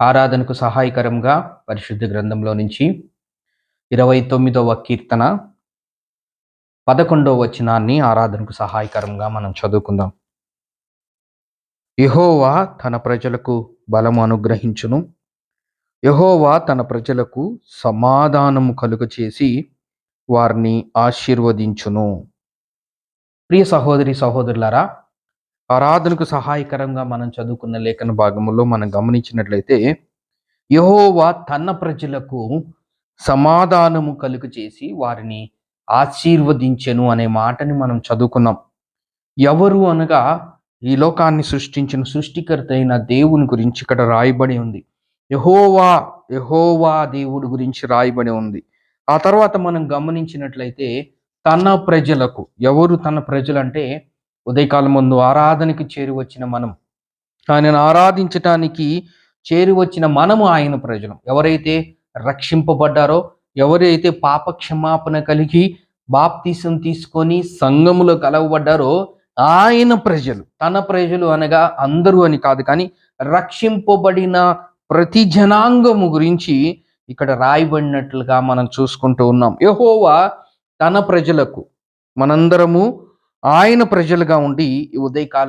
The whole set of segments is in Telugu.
ఆరాధనకు సహాయకరంగా పరిశుద్ధ గ్రంథంలో నుంచి ఇరవై తొమ్మిదవ కీర్తన పదకొండవ వచనాన్ని ఆరాధనకు సహాయకరంగా మనం చదువుకుందాం. యహోవా తన ప్రజలకు బలము అనుగ్రహించును. యహోవా తన ప్రజలకు సమాధానము కలుగ చేసి వారిని ఆశీర్వదించును. ప్రియ సహోదరి సహోదరులారా ఆరాధనకు సహాయకరంగా మనం చదువుకున్న లేఖన భాగంలో మనం గమనించినట్లయితే యహోవా తన ప్రజలకు సమాధానము కలుగు చేసి వారిని ఆశీర్వదించెను అనే మాటని మనం చదువుకున్నాం. ఎవరు అనగా ఈ లోకాన్ని సృష్టించిన సృష్టికర్త అయిన దేవుని గురించి ఇక్కడ రాయబడి ఉంది. యహోవా యహోవా దేవుడి గురించి రాయబడి ఉంది. ఆ తర్వాత మనం గమనించినట్లయితే తన ప్రజలకు ఎవరు తన ప్రజలంటే ఉదయకాలం ముందు ఆరాధనకి చేరి వచ్చిన మనం. ఆయనను ఆరాధించటానికి చేరి వచ్చిన మనము ఆయన ప్రజలం. ఎవరైతే రక్షింపబడ్డారో ఎవరైతే పాప క్షమాపణ కలిగి బాప్తీసం తీసుకొని సంఘములో కలవబడ్డారో ఆయన ప్రజలు. తన ప్రజలు అనగా అందరూ అని కాదు కానీ రక్షింపబడిన ప్రతి జనాంగము గురించి ఇక్కడ రాయబడినట్లుగా మనం చూసుకుంటూ ఉన్నాం. యహోవా తన ప్రజలకు మనందరము ఆయన ప్రజలుగా ఉండి ఈ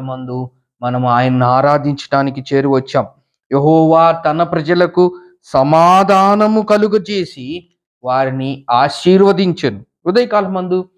మందు మనం ఆయన్ని ఆరాధించడానికి చేరి వచ్చాం. యహోవా తన ప్రజలకు సమాధానము కలుగు చేసి వారిని ఆశీర్వదించను. ఉదయకాలమందు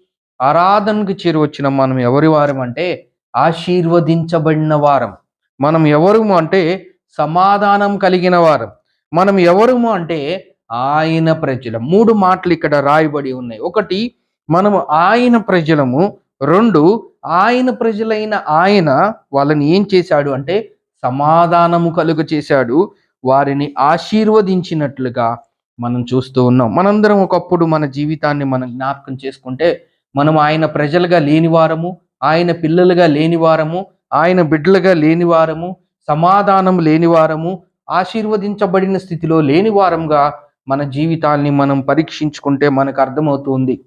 ఆరాధనకు చేరి వచ్చిన మనం ఎవరి వారం అంటే ఆశీర్వదించబడిన వారం. మనం ఎవరు అంటే సమాధానం కలిగిన వారం. మనం ఎవరు అంటే ఆయన ప్రజల. మూడు మాటలు ఇక్కడ రాయబడి ఉన్నాయి. ఒకటి మనము ఆయన ప్రజలము రెండు ఆయన ప్రజలైన ఆయన వాళ్ళని ఏం చేశాడు అంటే సమాధానము కలుగ చేశాడు. వారిని ఆశీర్వదించినట్లుగా మనం చూస్తూ ఉన్నాం. మనందరం ఒకప్పుడు మన జీవితాన్ని మనం జ్ఞాపకం చేసుకుంటే మనం ఆయన ప్రజలుగా లేనివారము ఆయన పిల్లలుగా లేనివారము ఆయన బిడ్డలుగా లేనివారము సమాధానం లేనివారము ఆశీర్వదించబడిన స్థితిలో లేనివారంగా మన జీవితాన్ని మనం పరీక్షించుకుంటే మనకు అర్థమవుతుంది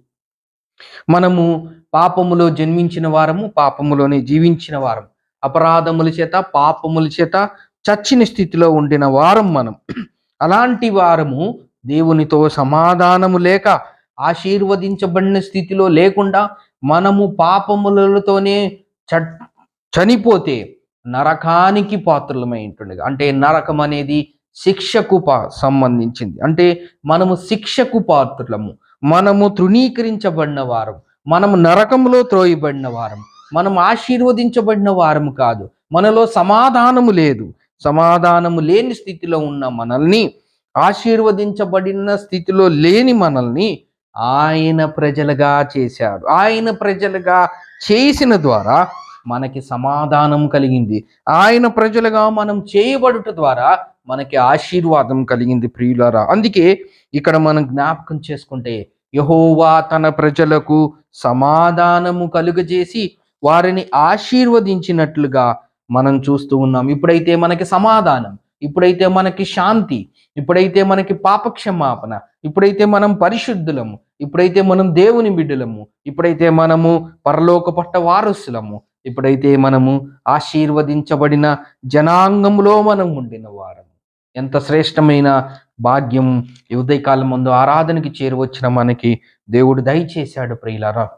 మనము పాపములో జన్మించిన వారము పాపములోనే జీవించిన వారం అపరాధముల చేత పాపముల చేత చచ్చిన స్థితిలో ఉండిన వారం మనం. అలాంటి వారము దేవునితో సమాధానము లేక ఆశీర్వదించబడిన స్థితిలో లేకుండా మనము పాపములతోనే చ చనిపోతే నరకానికి పాత్రలమై ఉంటుండగా అంటే నరకం అనేది శిక్షకు పా సంబంధించింది. అంటే మనము శిక్షకు పాత్రలము. మనము తృణీకరించబడిన వారం మనము నరకంలో త్రోయబడిన వారం మనం ఆశీర్వదించబడిన వారము కాదు. మనలో సమాధానము లేదు. సమాధానము లేని స్థితిలో ఉన్న మనల్ని ఆశీర్వదించబడిన స్థితిలో లేని మనల్ని ఆయన ప్రజలుగా చేశాడు. ఆయన ప్రజలుగా చేసిన ద్వారా మనకి సమాధానం కలిగింది. ఆయన ప్రజలుగా మనం చేయబడుట ద్వారా మనకి ఆశీర్వాదం కలిగింది ప్రియులారా. అందుకే ఇక్కడ మనం జ్ఞాపకం చేసుకుంటే యహోవా తన ప్రజలకు సమాధానము కలుగజేసి వారిని ఆశీర్వదించినట్లుగా మనం చూస్తూ ఉన్నాం. ఇప్పుడైతే మనకి సమాధానం ఇప్పుడైతే మనకి శాంతి ఇప్పుడైతే మనకి పాపక్షమాపణ ఇప్పుడైతే మనం పరిశుద్ధులము ఇప్పుడైతే మనం దేవుని బిడ్డలము ఇప్పుడైతే మనము పరలోక పట్ట వారసులము ఇప్పుడైతే మనము ఆశీర్వదించబడిన జనాంగంలో మనం ఉండిన వారము. ఎంత శ్రేష్టమైన భాగ్యం ఉదయకాలం ముందు ఆరాధనకి చేరువచ్చిన మనకి దేవుడు దయచేశాడు ప్రియులారా.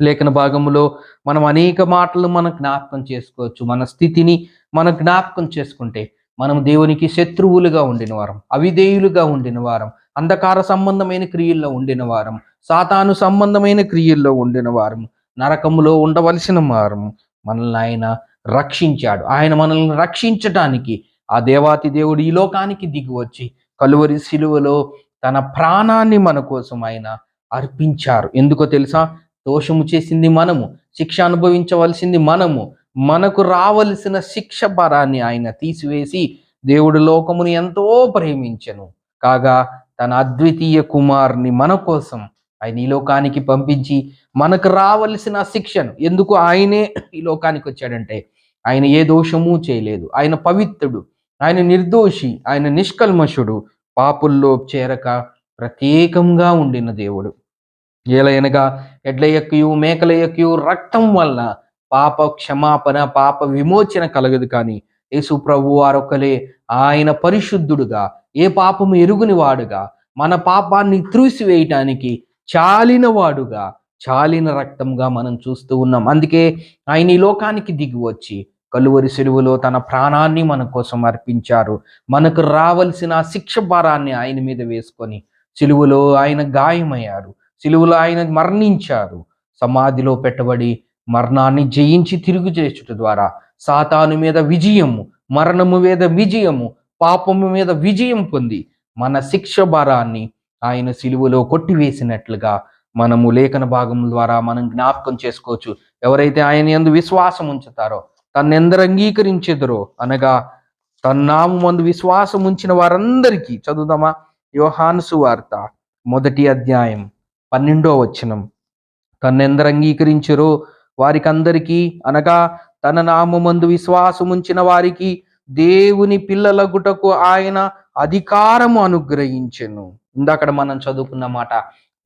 లేఖన భాగంలో మనం అనేక మాటలు మనం జ్ఞాపకం చేసుకోవచ్చు. మన స్థితిని మనం జ్ఞాపకం చేసుకుంటే మనం దేవునికి శత్రువులుగా ఉండిన వారం అవిధేయులుగా ఉండిన వారం అంధకార సంబంధమైన క్రియల్లో ఉండిన వారం సాతాను సంబంధమైన క్రియల్లో ఉండిన వారం నరకములో ఉండవలసిన వారం మనల్ని ఆయన రక్షించాడు. ఆయన మనల్ని రక్షించటానికి ఆ దేవాతి దేవుడు ఈ లోకానికి దిగి వచ్చి కలువరి శిలువలో తన ప్రాణాన్ని మన కోసం ఆయన అర్పించారు. ఎందుకో తెలుసా? దోషము చేసింది మనము శిక్ష అనుభవించవలసింది మనము మనకు రావలసిన శిక్ష భారాన్ని ఆయన తీసివేసి దేవుడు లోకముని ఎంతో ప్రేమించను. కాగా తన అద్వితీయ కుమార్ని మన కోసం ఆయన ఈ లోకానికి పంపించి మనకు రావలసిన శిక్షను. ఎందుకు? ఆయనే ఈ లోకానికి వచ్చాడంటే ఆయన ఏ దోషము చేయలేదు. ఆయన పవిత్రుడు. ఆయన నిర్దోషి ఆయన నిష్కల్మషుడు పాపుల్లో చేరక ప్రత్యేకంగా ఉండిన దేవుడు. ఏలయనగా ఎడ్ల మేకలయ్యకు మేకల రక్తం వల్ల పాప క్షమాపణ పాప విమోచన కలగదు కానీ యేసు ప్రభు వారొకలే ఆయన పరిశుద్ధుడుగా ఏ పాపము ఎరుగుని వాడుగా మన పాపాన్ని త్రూసివేయటానికి చాలిన వాడుగా చాలిన రక్తంగా మనం చూస్తూ ఉన్నాం. అందుకే ఆయన ఈ లోకానికి దిగి వచ్చి కలువరి సెలువులో తన ప్రాణాన్ని మన కోసం అర్పించారు. మనకు రావలసిన శిక్ష భారాన్ని ఆయన మీద వేసుకొని సిలువలో ఆయన గాయమయ్యారు. సిలువలో ఆయన మరణించారు. సమాధిలో పెట్టబడి మరణాన్ని జయించి తిరుగు చేచుట ద్వారా సాతాను మీద విజయము మరణము మీద విజయము పాపము మీద విజయం పొంది మన శిక్ష భారాన్ని ఆయన సిలువలో కొట్టివేసినట్లుగా మనము లేఖన భాగం ద్వారా మనం జ్ఞాపకం చేసుకోవచ్చు. ఎవరైతే ఆయన ఎందు విశ్వాసం ఉంచుతారో తన్నెందరు అంగీకరించెదరో? అనగా తన్నాము మందు విశ్వాసం ఉంచిన వారందరికీ చదువుదామా? యోహాన్సు వార్త మొదటి అధ్యాయం పన్నెండో వచనం. తన్నెందరు అంగీకరించరో? వారికి అందరికీ అనగా తన నామందు విశ్వాసం ఉంచిన వారికి దేవుని పిల్లలగుటకు ఆయన అధికారము అనుగ్రహించెను. ఇందాకడ మనం చదువుకున్న మాట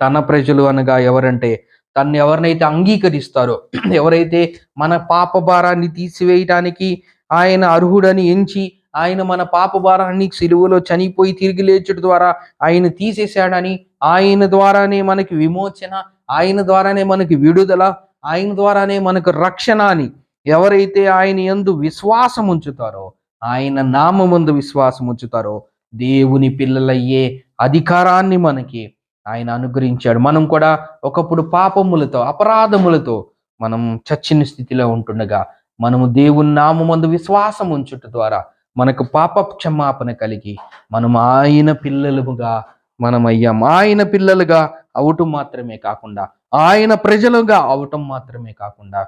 తన ప్రజలు అనగా ఎవరంటే తన్ని ఎవరినైతే అంగీకరిస్తారో ఎవరైతే మన పాప భారాన్ని తీసివేయటానికి ఆయన అర్హుడని ఎంచి ఆయన మన పాప భారాన్ని సిలువలో చనిపోయి తిరిగి లేచుట ద్వారా ఆయన తీసేశాడని ఆయన ద్వారానే మనకి విమోచన ఆయన ద్వారానే మనకి విడుదల ఆయన ద్వారానే మనకు రక్షణ అని ఎవరైతే ఆయన ఎందు విశ్వాసం ఉంచుతారో ఆయన నామందు విశ్వాసం ఉంచుతారో దేవుని పిల్లలయ్యే అధికారాన్ని మనకి ఆయన అనుగ్రహించాడు. మనం కూడా ఒకప్పుడు పాపములతో అపరాధములతో మనం చచ్చిన స్థితిలో ఉంటుండగా మనము దేవుని నామందు విశ్వాసం ఉంచుట ద్వారా మనకు పాప క్షమాపణ కలిగి మనం ఆయన పిల్లలుగా మనం అయ్యాం ఆయన పిల్లలుగా అవటం మాత్రమే కాకుండా ఆయన ప్రజలుగా అవటం మాత్రమే కాకుండా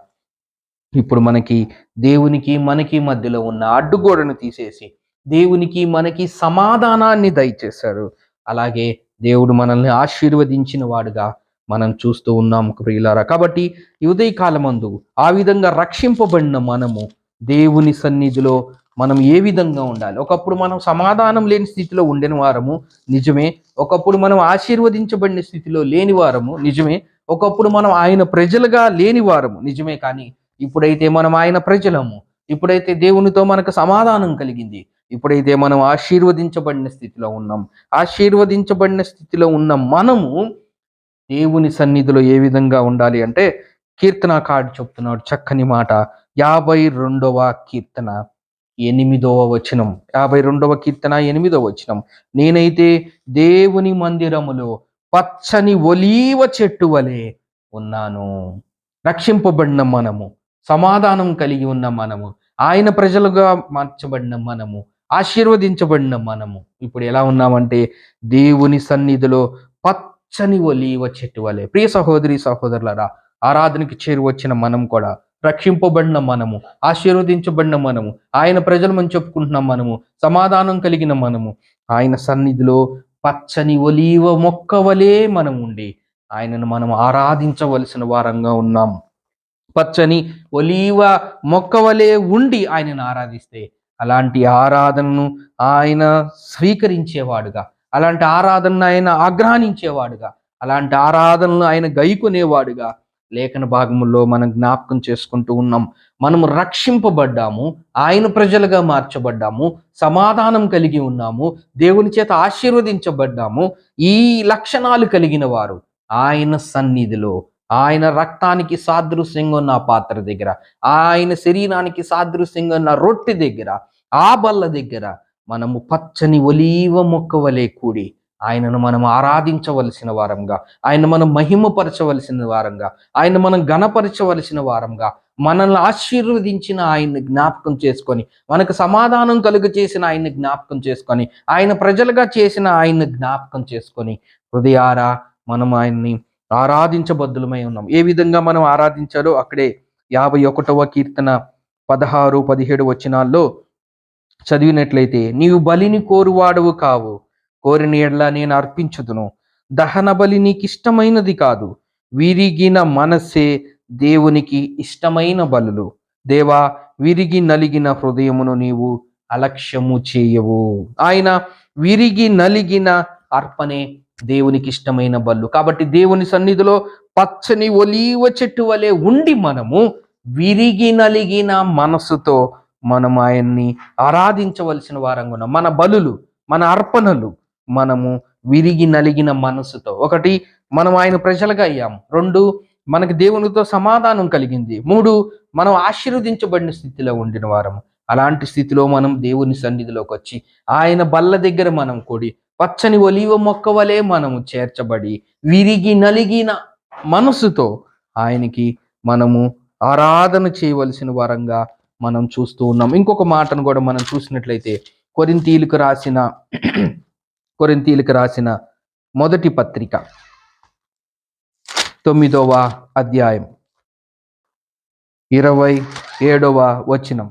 ఇప్పుడు మనకి దేవునికి మనకి మధ్యలో ఉన్న అడ్డుగోడను తీసేసి దేవునికి మనకి సమాధానాన్ని దయచేశారు. అలాగే దేవుడు మనల్ని ఆశీర్వదించిన వాడుగా మనం చూస్తూ ఉన్నాం ప్రియులారా. కాబట్టి ఈ ఉదయకాలమందు ఆ విధంగా రక్షింపబడిన మనము దేవుని సన్నిధిలో మనం ఏ విధంగా ఉండాలి? ఒకప్పుడు మనం సమాధానం లేని స్థితిలో ఉండిన వారము నిజమే. ఒకప్పుడు మనం ఆశీర్వదించబడిన స్థితిలో లేని వారము నిజమే. ఒకప్పుడు మనం ఆయన ప్రజలుగా లేని వారము నిజమే. కానీ ఇప్పుడైతే మనం ఆయన ప్రజలము. ఇప్పుడైతే దేవునితో మనకు సమాధానం కలిగింది. ఇప్పుడైతే మనం ఆశీర్వదించబడిన స్థితిలో ఉన్నాం. ఆశీర్వదించబడిన స్థితిలో ఉన్న మనము దేవుని సన్నిధిలో ఏ విధంగా ఉండాలి అంటే కీర్తనకాడు చెప్తున్నాడు. చక్కని మాట. యాభై రెండవ కీర్తన ఎనిమిదవ వచనం. యాభై రెండవ కీర్తన ఎనిమిదవ వచనం. నేనైతే దేవుని మందిరములో పచ్చని ఒలీవ చెట్టు వలె ఉన్నాను. రక్షింపబడిన మనము సమాధానం కలిగి ఉన్న మనము ఆయన ప్రజలుగా మార్చబడిన మనము ఆశీర్వదించబడిన మనము. ఇప్పుడు ఎలా ఉన్నామంటే దేవుని సన్నిధిలో పచ్చని ఒలీవ చెట్టు వలె. ప్రియ సహోదరి సహోదరులరా ఆరాధనకి చేరి వచ్చిన మనం కూడా రక్షింపబడిన మనము ఆశీర్వదించబడిన మనము ఆయన ప్రజలమని చెప్పుకుంటున్నాం మనము సమాధానం కలిగిన మనము ఆయన సన్నిధిలో పచ్చని ఒలీవ మొక్క వలె మనం ఉండి ఆయనను మనం ఆరాధించవలసిన వారంగా ఉన్నాం. పచ్చని ఒలీవ మొక్క వలె ఉండి ఆయనను ఆరాధిస్తే అలాంటి ఆరాధనను ఆయన స్వీకరించేవాడుగా. అలాంటి ఆరాధనను ఆయన ఆగ్రహించేవాడుగా. అలాంటి ఆరాధనను ఆయన గైకొనేవాడుగా. లేఖన భాగముల్లో మనం జ్ఞాపకం చేసుకుంటూ ఉన్నాం. మనము రక్షింపబడ్డాము. ఆయన ప్రజలుగా మార్చబడ్డాము. సమాధానం కలిగి ఉన్నాము. దేవుని చేత ఆశీర్వదించబడ్డాము. ఈ లక్షణాలు కలిగిన వారు ఆయన సన్నిధిలో ఆయన రక్తానికి సాదృశ్యంగా ఉన్న పాత్ర దగ్గర ఆయన శరీరానికి సాదృశ్యంగా ఉన్న రొట్టె దగ్గర ఆ బల్ల దగ్గర మనము పచ్చని ఒలీవ మొక్క వలె కూడి ఆయనను మనం ఆరాధించవలసిన వారంగా ఆయన మనం మహిమపరచవలసిన వారంగా ఆయన మనం గణపరచవలసిన వారంగా మనల్ని ఆశీర్వదించిన ఆయన్ని జ్ఞాపకం చేసుకొని మనకు సమాధానం కలుగు చేసిన ఆయన్ని జ్ఞాపకం చేసుకొని ఆయన ప్రజలుగా చేసిన ఆయన్ని జ్ఞాపకం చేసుకొని హృదయారా మనం ఆయన్ని ఆరాధించబద్దులమై ఉన్నాం. ఏ విధంగా మనం ఆరాధించాలో అక్కడే యాభై ఒకటవ కీర్తన పదహారు పదిహేడు వచనాల్లో చదివినట్లయితే నీవు బలిని కోరువాడవు కావు. కోరిన ఎడ్ల నేను అర్పించుదును. దహన బలి నీకు ఇష్టమైనది కాదు. విరిగిన మనస్సే దేవునికి ఇష్టమైన బలులు. దేవా విరిగి నలిగిన హృదయమును నీవు అలక్ష్యము చేయవు. ఆయన విరిగి నలిగిన అర్పణే దేవునికి ఇష్టమైన బళ్ళు. కాబట్టి దేవుని సన్నిధిలో పచ్చని ఒలీవ చెట్టు వలె ఉండి మనము విరిగి నలిగిన మనసుతో మనం ఆయన్ని ఆరాధించవలసిన వారంగా ఉన్నాం మన బలులు మన అర్పణలు మనము విరిగి నలిగిన మనసుతో ఒకటి మనం ఆయన ప్రజలుగా అయ్యాము. రెండు మనకు దేవునితో సమాధానం కలిగింది. మూడు మనం ఆశీర్వదించబడిన స్థితిలో ఉండిన వారము. అలాంటి స్థితిలో మనం దేవుని సన్నిధిలోకి వచ్చి ఆయన బల్ల దగ్గర మనం కూడి పచ్చని ఒలివ మొక్క వలె మనము చేర్చబడి విరిగి నలిగిన మనసుతో ఆయనకి మనము ఆరాధన చేయవలసిన వరంగా మనం చూస్తూ ఉన్నాం. ఇంకొక మాటను కూడా మనం చూసినట్లయితే కొరింతీలకు రాసిన కొరింతీలకు రాసిన మొదటి పత్రిక తొమ్మిదవ అధ్యాయం ఇరవై ఏడవ వచనం.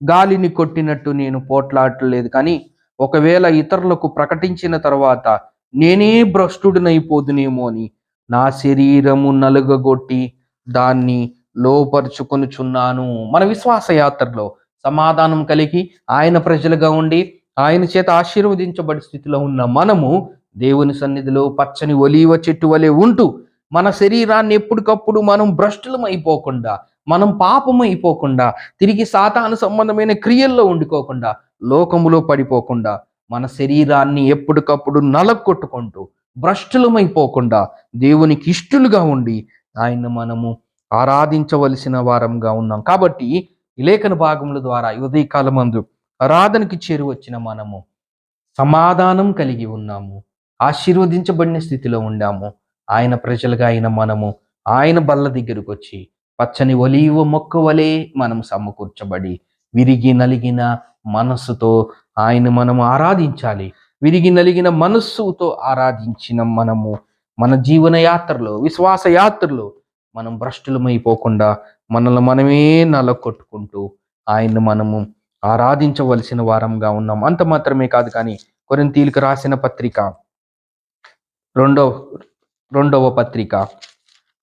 గాలిని కొట్టినట్టు నేను పోట్లాడలేదు కానీ ఒకవేళ ఇతరులకు ప్రకటించిన తర్వాత నేనే భ్రష్టుడినైపోదునేమో అని నా శరీరము నలుగగొట్టి దాన్ని లోపరుచుకొనుచున్నాను. మన విశ్వాస యాత్రలో సమాధానం కలిగి ఆయన ప్రజలుగా ఉండి ఆయన చేత ఆశీర్వదించబడి స్థితిలో ఉన్న మనము దేవుని సన్నిధిలో పచ్చని ఒలీవ చెట్టు వలె ఉంటూ మన శరీరాన్ని ఎప్పటికప్పుడు మనం భ్రష్టులం అయిపోకుండా మనం పాపం అయిపోకుండా తిరిగి సాతాను సంబంధమైన క్రియల్లో ఉండుకోకుండా లోకములో పడిపోకుండా మన శరీరాన్ని ఎప్పటికప్పుడు నలగొట్టుకుంటూ భ్రష్టులమైపోకుండా దేవునికి ఇష్టలుగా ఉండి ఆయన మనము ఆరాధించవలసిన వారంగా ఉన్నాం. కాబట్టి ఈ లేఖన భాగముల ద్వారా ఉదయకాలమందు ఆరాధనకి చేరువచ్చిన మనము సమాధానం కలిగి ఉన్నాము ఆశీర్వదించబడిన స్థితిలో ఉండాము. ఆయన ప్రజలుగా అయిన మనము ఆయన బల్ల దగ్గరకు వచ్చి పచ్చని ఒలీవ మొక్క వలె మనం సమకూర్చబడి విరిగి నలిగిన మనస్సుతో ఆయన మనము ఆరాధించాలి. విరిగి నలిగిన మనస్సుతో ఆరాధించిన మనము మన జీవన యాత్రలో విశ్వాస యాత్రలో మనం భ్రష్టులమైపోకుండా మనల్ని మనమే నలకొట్టుకుంటూ ఆయన్ని మనము ఆరాధించవలసిన వారంగా ఉన్నాం. అంత మాత్రమే కాదు కానీ కొరింతీలకు రాసిన పత్రిక రెండవ రెండవ పత్రిక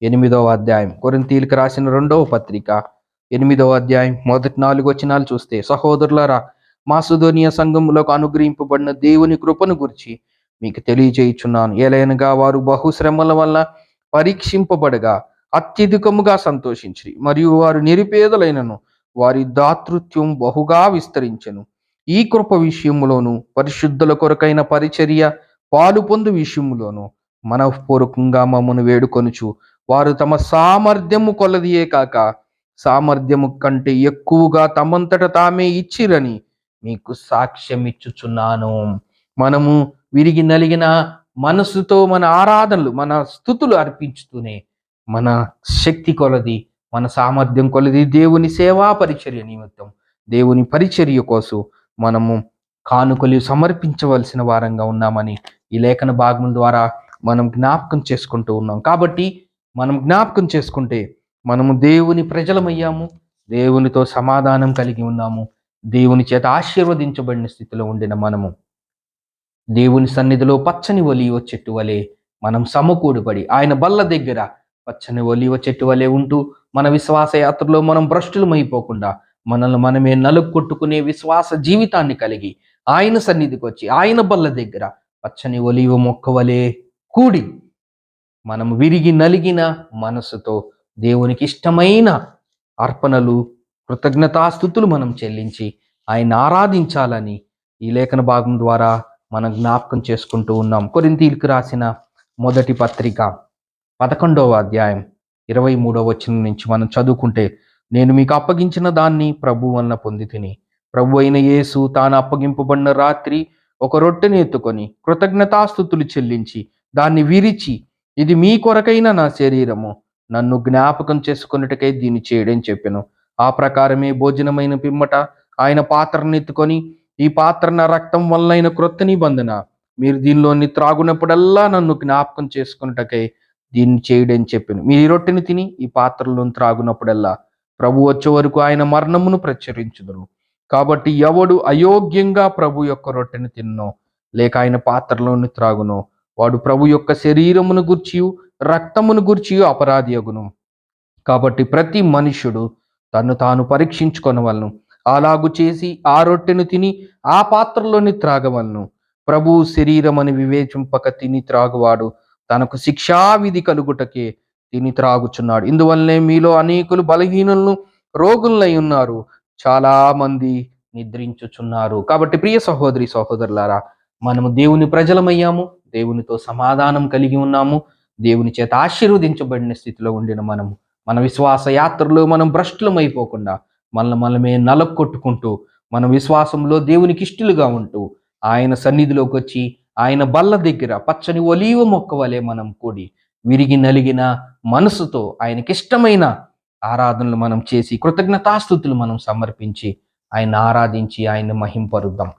ఎనిమిదవ అధ్యాయం. కొరింతీలకు రాసిన రెండవ పత్రిక ఎనిమిదవ అధ్యాయం. మొదటి నాలుగు వచనాలు చూస్తే సహోదరులారా మాసుధోనియ సంఘములకు అనుగ్రహింపబడిన దేవుని కృపను గురించి మీకు తెలియజేయుచున్నాను. ఏలైనగా వారు బహుశ్రమల వల్ల పరీక్షింపబడగా అత్యధికముగా సంతోషించి మరియు వారు నిరుపేదలైనను వారి దాతృత్వం బహుగా విస్తరించెను. ఈ కృప విషయములోను పరిశుద్ధుల కొరకైన పరిచర్య పాలు పొందు విషయములోను మనఃపూర్వకంగా మమ్మను వేడుకొనుచు వారు తమ సామర్థ్యము కొలదియే కాక సామర్థ్యము కంటే ఎక్కువగా తమంతట తామే ఇచ్చిరని మీకు సాక్ష్యం ఇచ్చుచున్నాను మనము విరిగి నలిగిన మనసుతో మన ఆరాధనలు మన స్థుతులు అర్పించుతూనే మన శక్తి కొలది మన సామర్థ్యం కొలది దేవుని సేవా పరిచర్య నిమిత్తం దేవుని పరిచర్య కోసం మనము కానుకలు సమర్పించవలసిన వారంగా ఉన్నామని ఈ లేఖన భాగం ద్వారా మనం జ్ఞాపకం చేసుకుంటూ ఉన్నాం. కాబట్టి మనం జ్ఞాపకం చేసుకుంటే మనము దేవుని ప్రజలమయ్యాము దేవునితో సమాధానం కలిగి ఉన్నాము దేవుని చేత ఆశీర్వదించబడిన స్థితిలో ఉండిన మనము. దేవుని సన్నిధిలో పచ్చని ఒలివ చెట్టు వలె మనం సమకూడిపడి ఆయన బల్ల దగ్గర పచ్చని ఒలివ చెట్టు వలె ఉంటూ మన విశ్వాస యాత్రలో మనం భ్రష్టులమైపోకుండా మనల్ని మనమే నలుక్కొట్టుకునే విశ్వాస జీవితాన్ని కలిగి ఆయన సన్నిధికి వచ్చి ఆయన బల్ల దగ్గర పచ్చని ఒలివ మొక్క వలె కూడి మనం విరిగి నలిగిన మనసుతో దేవునికి ఇష్టమైన అర్పణలు కృతజ్ఞతాస్థుతులు మనం చెల్లించి ఆయన ఆరాధించాలని ఈ లేఖన భాగం ద్వారా మనం జ్ఞాపకం చేసుకుంటూ ఉన్నాం. కొరింతీలకు రాసిన మొదటి పత్రిక పదకొండవ అధ్యాయం ఇరవై మూడవ వచ్చిన నుంచి మనం చదువుకుంటే నేను మీకు అప్పగించిన దాన్ని ప్రభు వలన పొంది తిని ప్రభు అయిన యేసు తాను అప్పగింపబడిన రాత్రి ఒక రొట్టెని ఎత్తుకొని కృతజ్ఞతాస్థుతులు చెల్లించి దాన్ని విరిచి ఇది మీ కొరకైన నా శరీరము నన్ను జ్ఞాపకం చేసుకున్నట్టుకై దీన్ని చేయడం చెప్పాను. ఆ ప్రకారమే భోజనమైన పిమ్మట ఆయన పాత్రనెత్తుకొని ఈ పాత్ర నా రక్తం వల్లైన క్రొత్త నిబంధన. మీరు దీనిలోని త్రాగునప్పుడల్లా నన్ను జ్ఞాపకం చేసుకున్నటకై దీన్ని చేయడని చెప్పాను. మీరు ఈ రొట్టెని తిని ఈ పాత్రలోని త్రాగునప్పుడల్లా ప్రభు వచ్చే వరకు ఆయన మరణమును ప్రచురించుదురు. కాబట్టి ఎవడు అయోగ్యంగా ప్రభు యొక్క రొట్టెను తిన్నో లేక ఆయన పాత్రలోని త్రాగునో వాడు ప్రభు యొక్క శరీరమును గుర్చియు రక్తమును గుర్చియు అపరాధి అగును కాబట్టి ప్రతి మనుషుడు తను తాను పరీక్షించుకొనవలను. అలాగు చేసి ఆ రొట్టెను తిని ఆ పాత్రలోని త్రాగవలను. ప్రభు శరీరమని వివేచింపక తిని త్రాగువాడు. తనకు శిక్షావిధి కలుగుటకే తిని త్రాగుచున్నాడు. ఇందువల్లనే మీలో అనేకులు బలహీనులను రోగులై ఉన్నారు చాలా మంది నిద్రించుచున్నారు. కాబట్టి ప్రియ సహోదరి సహోదరులారా మనము దేవుని ప్రజలమయ్యాము. దేవునితో సమాధానం కలిగి ఉన్నాము. దేవుని చేత ఆశీర్వదించబడిన స్థితిలో ఉండిన మనము. మన విశ్వాస యాత్రలో మనం భ్రష్టులమైపోకుండా మనల్ని మనమే నలకొట్టుకుంటూ మన విశ్వాసంలో దేవునికి ఇష్టలుగా ఉంటూ ఆయన సన్నిధిలోకి వచ్చి ఆయన బల్ల దగ్గర పచ్చని ఒలీవ మొక్క వలె మనం కూడి విరిగి నలిగిన మనసుతో ఆయనకిష్టమైన ఆరాధనలు మనం చేసి కృతజ్ఞతాస్థుతులు మనం సమర్పించి ఆయన ఆరాధించి ఆయన మహింపరుద్దాం.